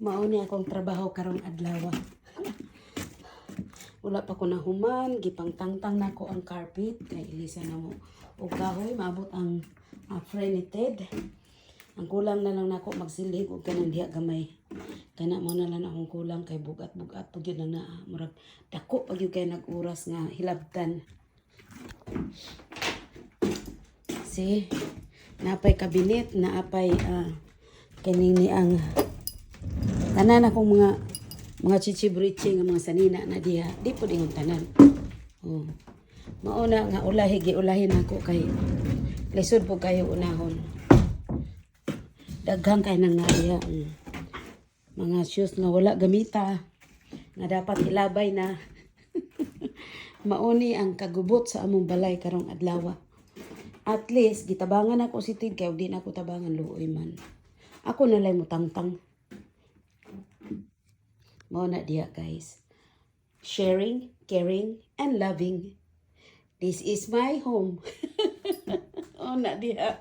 Mao ni akong trabaho karong adlaw. Wala pa ko nahuman, gipang tangtang na ko ang carpet kay ilisa na mo. O kahoy maabot ang uh, ni Ted. Ang kulang na lang nako magsilig og kanang diha gamay. Kana mo na lang akong kulang kay bugat-bugat pag yun lang na ah, murag dako pag yun kay nag-uras nga hilabtan. Si napay kabinet, naapay ah, kanini ang tanan akong mga mga chichibrichi nga mga sanina na diha. Di po dingon tanan. Oh. Mauna nga ulahi giulahin ako kay lisod po kayo unahon. Daghang kay nang nariya mm. mga shoes nga wala gamita nga dapat ilabay na. Mauni ang kagubot sa among balay karong adlaw at least gitabangan ako si Tid kay di na ako tabangan luoy man. Ako na lang mo tangtang Mao na diya guys. Sharing, caring, and loving. This is my home. oh na diya.